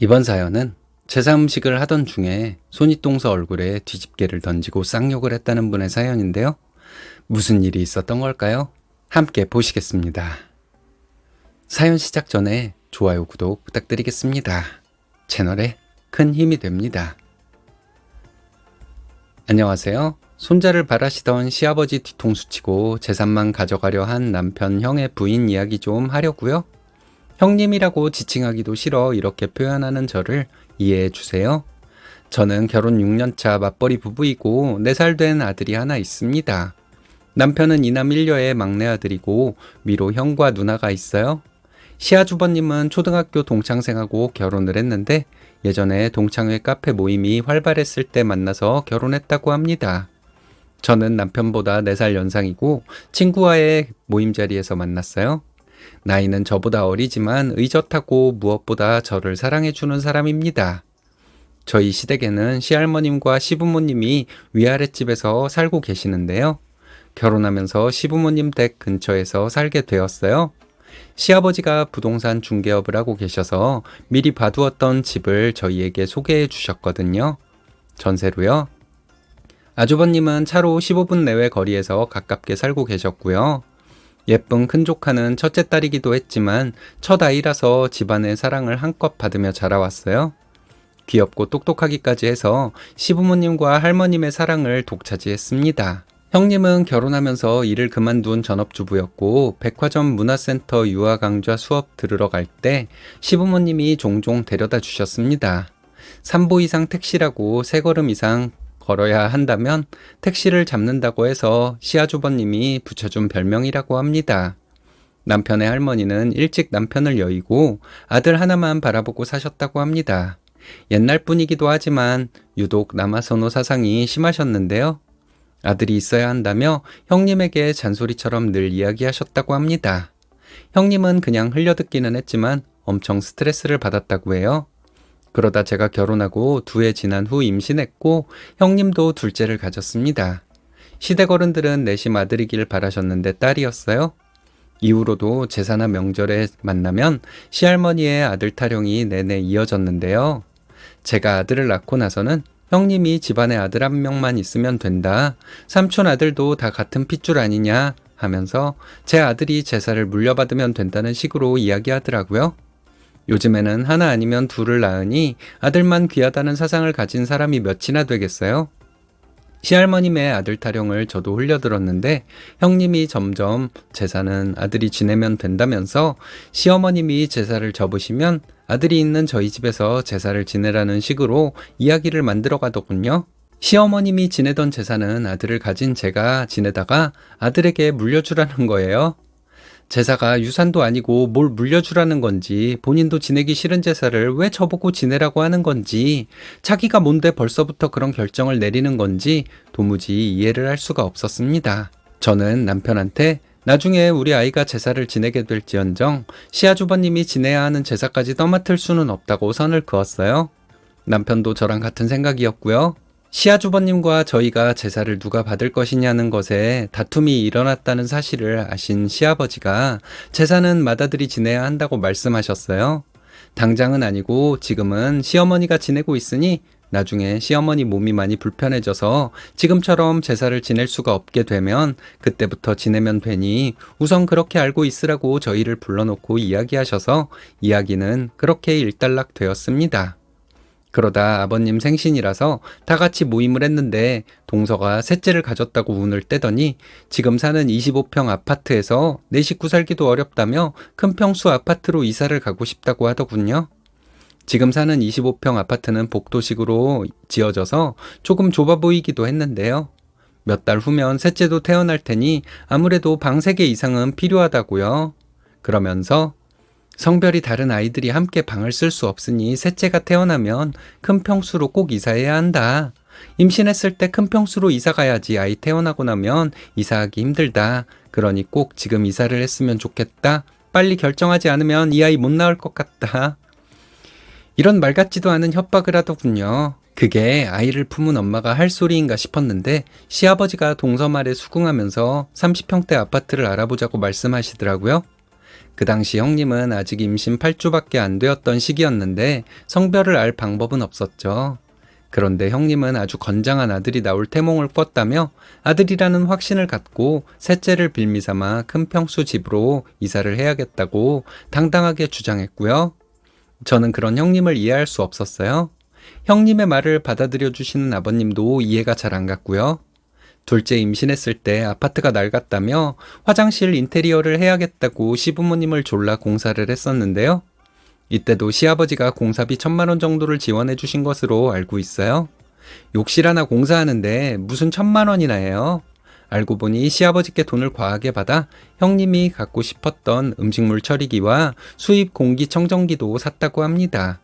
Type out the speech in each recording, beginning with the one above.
이번 사연은 제사 음식을 하던 중에 손윗동서 얼굴에 뒤집개를 던지고 쌍욕을 했다는 분의 사연인데요. 무슨 일이 있었던 걸까요? 함께 보시겠습니다. 사연 시작 전에 좋아요, 구독 부탁드리겠습니다. 채널에 큰 힘이 됩니다. 안녕하세요. 손자를 바라시던 시아버지 뒤통수 치고 재산만 가져가려 한 남편 형의 부인 이야기 좀 하려고요. 형님이라고 지칭하기도 싫어 이렇게 표현하는 저를 이해해 주세요. 저는 결혼 6년차 맞벌이 부부이고 4살 된 아들이 하나 있습니다. 남편은 이남 1녀의 막내 아들이고 위로 형과 누나가 있어요. 시아주버님은 초등학교 동창생하고 결혼을 했는데 예전에 동창회 카페 모임이 활발했을 때 만나서 결혼했다고 합니다. 저는 남편보다 4살 연상이고 친구와의 모임 자리에서 만났어요. 나이는 저보다 어리지만 의젓하고 무엇보다 저를 사랑해주는 사람입니다. 저희 시댁에는 시할머님과 시부모님이 위아랫집에서 살고 계시는데요. 결혼하면서 시부모님 댁 근처에서 살게 되었어요. 시아버지가 부동산 중개업을 하고 계셔서 미리 봐두었던 집을 저희에게 소개해 주셨거든요. 전세로요. 아주버님은 차로 15분 내외 거리에서 가깝게 살고 계셨고요. 예쁜 큰 조카는 첫째 딸이기도 했지만 첫 아이라서 집안의 사랑을 한껏 받으며 자라왔어요. 귀엽고 똑똑하기까지 해서 시부모님과 할머님의 사랑을 독차지했습니다. 형님은 결혼하면서 일을 그만둔 전업주부였고 백화점 문화센터 유아 강좌 수업 들으러 갈 때 시부모님이 종종 데려다 주셨습니다. 3보 이상 택시라고 세 걸음 이상 걸어야 한다면 택시를 잡는다고 해서 시아주버님이 붙여준 별명이라고 합니다. 남편의 할머니는 일찍 남편을 여의고 아들 하나만 바라보고 사셨다고 합니다. 옛날 분이기도 하지만 유독 남아선호 사상이 심하셨는데요. 아들이 있어야 한다며 형님에게 잔소리처럼 늘 이야기하셨다고 합니다. 형님은 그냥 흘려듣기는 했지만 엄청 스트레스를 받았다고 해요. 그러다 제가 결혼하고 두 해 지난 후 임신했고 형님도 둘째를 가졌습니다. 시댁 어른들은 내심 아들이길 바라셨는데 딸이었어요. 이후로도 제사나 명절에 만나면 시할머니의 아들 타령이 내내 이어졌는데요. 제가 아들을 낳고 나서는 형님이 집안에 아들 한 명만 있으면 된다. 삼촌 아들도 다 같은 핏줄 아니냐 하면서 제 아들이 제사를 물려받으면 된다는 식으로 이야기하더라고요. 요즘에는 하나 아니면 둘을 낳으니 아들만 귀하다는 사상을 가진 사람이 몇이나 되겠어요? 시할머님의 아들 타령을 저도 흘려들었는데 형님이 점점 제사는 아들이 지내면 된다면서 시어머님이 제사를 접으시면 아들이 있는 저희 집에서 제사를 지내라는 식으로 이야기를 만들어 가더군요. 시어머님이 지내던 제사는 아들을 가진 제가 지내다가 아들에게 물려주라는 거예요. 제사가 유산도 아니고 뭘 물려주라는 건지 본인도 지내기 싫은 제사를 왜 저보고 지내라고 하는 건지 자기가 뭔데 벌써부터 그런 결정을 내리는 건지 도무지 이해를 할 수가 없었습니다. 저는 남편한테 나중에 우리 아이가 제사를 지내게 될지언정 시아주버님이 지내야 하는 제사까지 떠맡을 수는 없다고 선을 그었어요. 남편도 저랑 같은 생각이었고요. 시아주버님과 저희가 제사를 누가 받을 것이냐는 것에 다툼이 일어났다는 사실을 아신 시아버지가 제사는 맏아들이 지내야 한다고 말씀하셨어요. 당장은 아니고 지금은 시어머니가 지내고 있으니 나중에 시어머니 몸이 많이 불편해져서 지금처럼 제사를 지낼 수가 없게 되면 그때부터 지내면 되니 우선 그렇게 알고 있으라고 저희를 불러놓고 이야기하셔서 이야기는 그렇게 일단락 되었습니다. 그러다 아버님 생신이라서 다 같이 모임을 했는데 동서가 셋째를 가졌다고 운을 떼더니 지금 사는 25평 아파트에서 내 식구 살기도 어렵다며 큰 평수 아파트로 이사를 가고 싶다고 하더군요. 지금 사는 25평 아파트는 복도식으로 지어져서 조금 좁아 보이기도 했는데요. 몇 달 후면 셋째도 태어날 테니 아무래도 방 3개 이상은 필요하다고요. 그러면서 성별이 다른 아이들이 함께 방을 쓸 수 없으니 셋째가 태어나면 큰 평수로 꼭 이사해야 한다. 임신했을 때 큰 평수로 이사 가야지 아이 태어나고 나면 이사하기 힘들다. 그러니 꼭 지금 이사를 했으면 좋겠다. 빨리 결정하지 않으면 이 아이 못 낳을 것 같다. 이런 말 같지도 않은 협박을 하더군요. 그게 아이를 품은 엄마가 할 소리인가 싶었는데 시아버지가 동서 말에 수긍하면서 30평대 아파트를 알아보자고 말씀하시더라고요. 그 당시 형님은 아직 임신 8주밖에 안 되었던 시기였는데 성별을 알 방법은 없었죠. 그런데 형님은 아주 건장한 아들이 나올 태몽을 꿨다며 아들이라는 확신을 갖고 셋째를 빌미 삼아 큰 평수 집으로 이사를 해야겠다고 당당하게 주장했고요. 저는 그런 형님을 이해할 수 없었어요. 형님의 말을 받아들여 주시는 아버님도 이해가 잘 안 갔고요. 둘째 임신했을 때 아파트가 낡았다며 화장실 인테리어를 해야겠다고 시부모님을 졸라 공사를 했었는데요. 이때도 시아버지가 공사비 천만 원 정도를 지원해 주신 것으로 알고 있어요. 욕실 하나 공사하는데 무슨 천만 원이나 해요. 알고 보니 시아버지께 돈을 과하게 받아 형님이 갖고 싶었던 음식물 처리기와 수입 공기 청정기도 샀다고 합니다.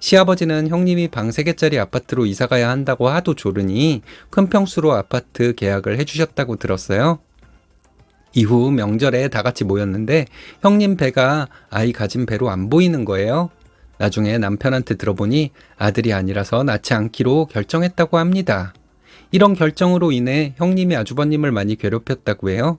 시아버지는 형님이 방 3개짜리 아파트로 이사가야 한다고 하도 조르니 큰 평수로 아파트 계약을 해주셨다고 들었어요. 이후 명절에 다 같이 모였는데 형님 배가 아이 가진 배로 안 보이는 거예요. 나중에 남편한테 들어보니 아들이 아니라서 낳지 않기로 결정했다고 합니다. 이런 결정으로 인해 형님이 아주버님을 많이 괴롭혔다고 해요.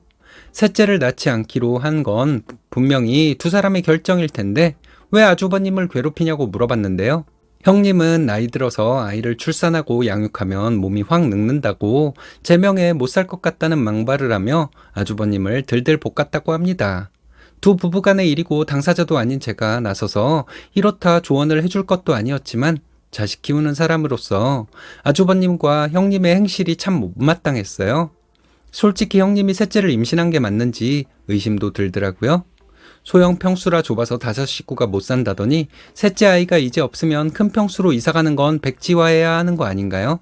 셋째를 낳지 않기로 한 건 분명히 두 사람의 결정일 텐데 왜 아주버님을 괴롭히냐고 물어봤는데요. 형님은 나이 들어서 아이를 출산하고 양육하면 몸이 확 늙는다고 제명에 못 살 것 같다는 망발을 하며 아주버님을 들들 볶았다고 합니다. 두 부부간의 일이고 당사자도 아닌 제가 나서서 이렇다 조언을 해줄 것도 아니었지만 자식 키우는 사람으로서 아주버님과 형님의 행실이 참 못마땅했어요. 솔직히 형님이 셋째를 임신한 게 맞는지 의심도 들더라고요. 소형 평수라 좁아서 다섯 식구가 못 산다더니 셋째 아이가 이제 없으면 큰 평수로 이사가는 건 백지화해야 하는 거 아닌가요?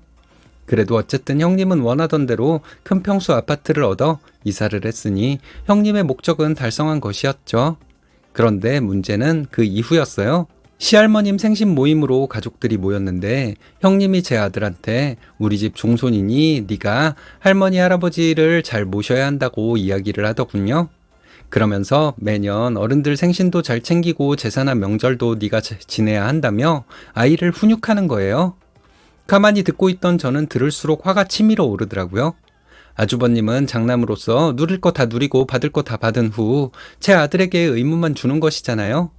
그래도 어쨌든 형님은 원하던 대로 큰 평수 아파트를 얻어 이사를 했으니 형님의 목적은 달성한 것이었죠. 그런데 문제는 그 이후였어요. 시할머님 생신 모임으로 가족들이 모였는데 형님이 제 아들한테 우리 집 종손이니 네가 할머니 할아버지를 잘 모셔야 한다고 이야기를 하더군요. 그러면서 매년 어른들 생신도 잘 챙기고 제사나 명절도 네가 지- 지내야 한다며 아이를 훈육하는 거예요. 가만히 듣고 있던 저는 들을수록 화가 치밀어 오르더라고요. 아주버님은 장남으로서 누릴 거 다 누리고 받을 거 다 받은 후 제 아들에게 의무만 주는 것이잖아요.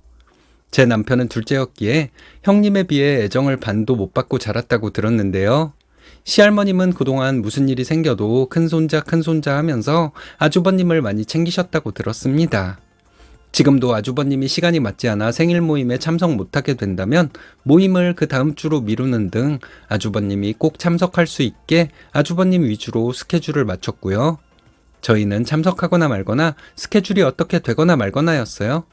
제 남편은 둘째였기에 형님에 비해 애정을 반도 못 받고 자랐다고 들었는데요. 시할머님은 그동안 무슨 일이 생겨도 큰손자 큰손자 하면서 아주버님을 많이 챙기셨다고 들었습니다. 지금도 아주버님이 시간이 맞지 않아 생일 모임에 참석 못하게 된다면 모임을 그 다음 주로 미루는 등 아주버님이 꼭 참석할 수 있게 아주버님 위주로 스케줄을 맞췄고요. 저희는 참석하거나 말거나 스케줄이 어떻게 되거나 말거나였어요.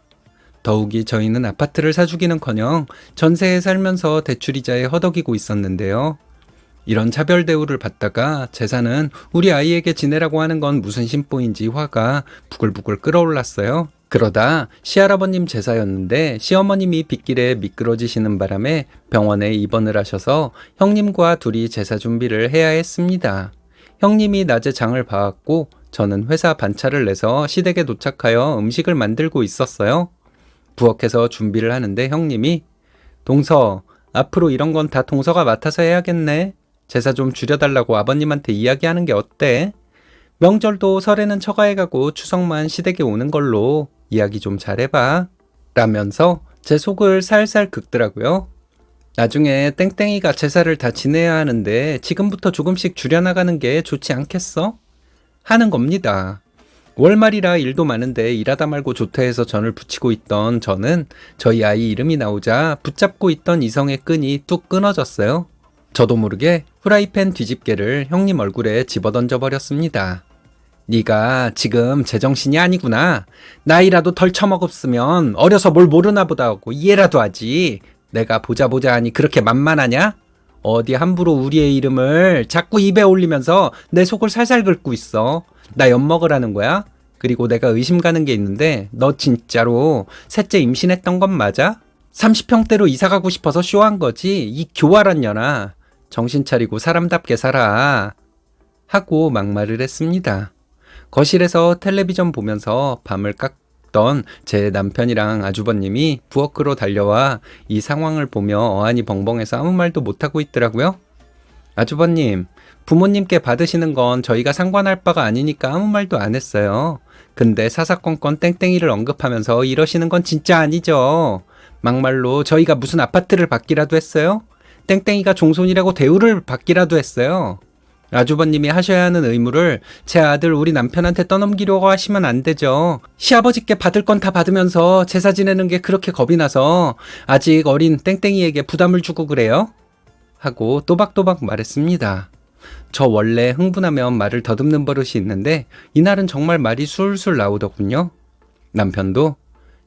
더욱이 저희는 아파트를 사주기는커녕 전세에 살면서 대출이자에 허덕이고 있었는데요. 이런 차별 대우를 받다가 재산은 우리 아이에게 지내라고 하는 건 무슨 심보인지 화가 부글부글 끓어올랐어요. 그러다 시할아버님 제사였는데 시어머님이 빗길에 미끄러지시는 바람에 병원에 입원을 하셔서 형님과 둘이 제사 준비를 해야 했습니다. 형님이 낮에 장을 봐왔고 저는 회사 반차를 내서 시댁에 도착하여 음식을 만들고 있었어요. 부엌에서 준비를 하는데 형님이 동서 앞으로 이런 건 다 동서가 맡아서 해야겠네. 제사 좀 줄여달라고 아버님한테 이야기하는 게 어때? 명절도 설에는 처가에 가고 추석만 시댁에 오는 걸로 이야기 좀 잘해봐. 라면서 제 속을 살살 긁더라고요. 나중에 땡땡이가 제사를 다 지내야 하는데 지금부터 조금씩 줄여나가는 게 좋지 않겠어? 하는 겁니다. 월말이라 일도 많은데 일하다 말고 조퇴해서 전을 붙이고 있던 저는 저희 아이 이름이 나오자 붙잡고 있던 이성의 끈이 뚝 끊어졌어요. 저도 모르게 후라이팬 뒤집개를 형님 얼굴에 집어던져 버렸습니다. 네가 지금 제정신이 아니구나. 나이라도 덜 처먹었으면 어려서 뭘 모르나 보다 하고 이해라도 하지. 내가 보자 보자 하니 그렇게 만만하냐? 어디 함부로 우리의 이름을 자꾸 입에 올리면서 내 속을 살살 긁고 있어. 나 엿먹으라는 거야? 그리고 내가 의심 가는 게 있는데 너 진짜로 셋째 임신했던 건 맞아? 30평대로 이사 가고 싶어서 쇼한 거지. 이 교활한 년아. 정신 차리고 사람답게 살아. 하고 막말을 했습니다. 거실에서 텔레비전 보면서 밤을 깎던 제 남편이랑 아주버님이 부엌으로 달려와 이 상황을 보며 어안이 벙벙해서 아무 말도 못하고 있더라고요. 아주버님, 부모님께 받으시는 건 저희가 상관할 바가 아니니까 아무 말도 안 했어요. 근데 사사건건 땡땡이를 언급하면서 이러시는 건 진짜 아니죠. 막말로 저희가 무슨 아파트를 받기라도 했어요? 땡땡이가 종손이라고 대우를 받기라도 했어요. 아주버님이 하셔야 하는 의무를 제 아들 우리 남편한테 떠넘기려고 하시면 안 되죠. 시아버지께 받을 건 다 받으면서 제사 지내는 게 그렇게 겁이 나서 아직 어린 땡땡이에게 부담을 주고 그래요? 하고 또박또박 말했습니다. 저 원래 흥분하면 말을 더듬는 버릇이 있는데 이날은 정말 말이 술술 나오더군요. 남편도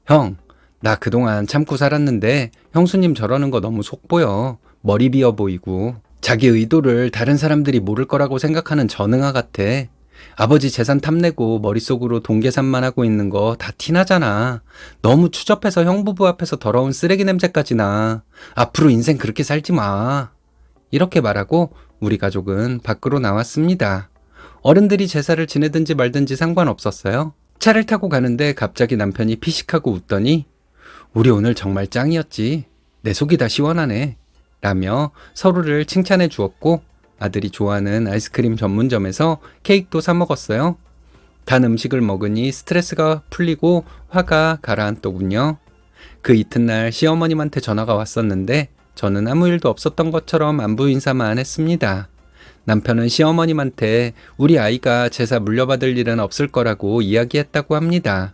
형, 나 그동안 참고 살았는데 형수님 저러는 거 너무 속보여. 머리 비어 보이고 자기 의도를 다른 사람들이 모를 거라고 생각하는 전응아 같아. 아버지 재산 탐내고 머릿속으로 돈 계산만 하고 있는 거 다 티나잖아. 너무 추접해서 형부부 앞에서 더러운 쓰레기 냄새까지 나. 앞으로 인생 그렇게 살지 마. 이렇게 말하고 우리 가족은 밖으로 나왔습니다. 어른들이 제사를 지내든지 말든지 상관없었어요. 차를 타고 가는데 갑자기 남편이 피식하고 웃더니 우리 오늘 정말 짱이었지. 내 속이 다 시원하네. 라며 서로를 칭찬해 주었고 아들이 좋아하는 아이스크림 전문점에서 케이크도 사 먹었어요. 단 음식을 먹으니 스트레스가 풀리고 화가 가라앉더군요. 그 이튿날 시어머님한테 전화가 왔었는데 저는 아무 일도 없었던 것처럼 안부 인사만 했습니다. 남편은 시어머님한테 우리 아이가 제사 물려받을 일은 없을 거라고 이야기했다고 합니다.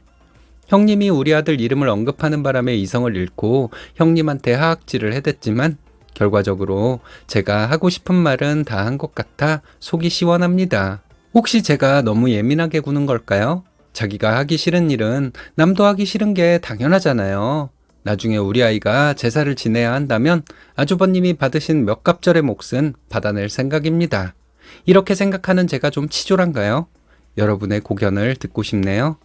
형님이 우리 아들 이름을 언급하는 바람에 이성을 잃고 형님한테 하악질을 해댔지만 결과적으로 제가 하고 싶은 말은 다 한 것 같아 속이 시원합니다. 혹시 제가 너무 예민하게 구는 걸까요? 자기가 하기 싫은 일은 남도 하기 싫은 게 당연하잖아요. 나중에 우리 아이가 제사를 지내야 한다면 아주버님이 받으신 몇 갑절의 몫은 받아낼 생각입니다. 이렇게 생각하는 제가 좀 치졸한가요? 여러분의 고견을 듣고 싶네요.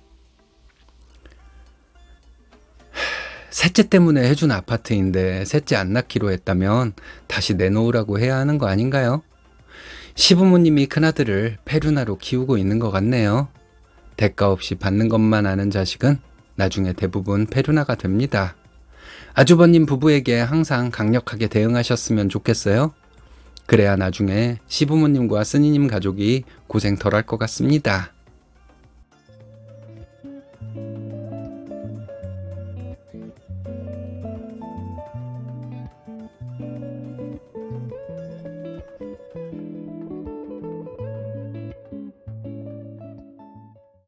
셋째 때문에 해준 아파트인데 셋째 안 낳기로 했다면 다시 내놓으라고 해야 하는 거 아닌가요? 시부모님이 큰아들을 페루나로 키우고 있는 것 같네요. 대가 없이 받는 것만 아는 자식은 나중에 대부분 페루나가 됩니다. 아주버님 부부에게 항상 강력하게 대응하셨으면 좋겠어요. 그래야 나중에 시부모님과 쓰니님 가족이 고생 덜 할 것 같습니다.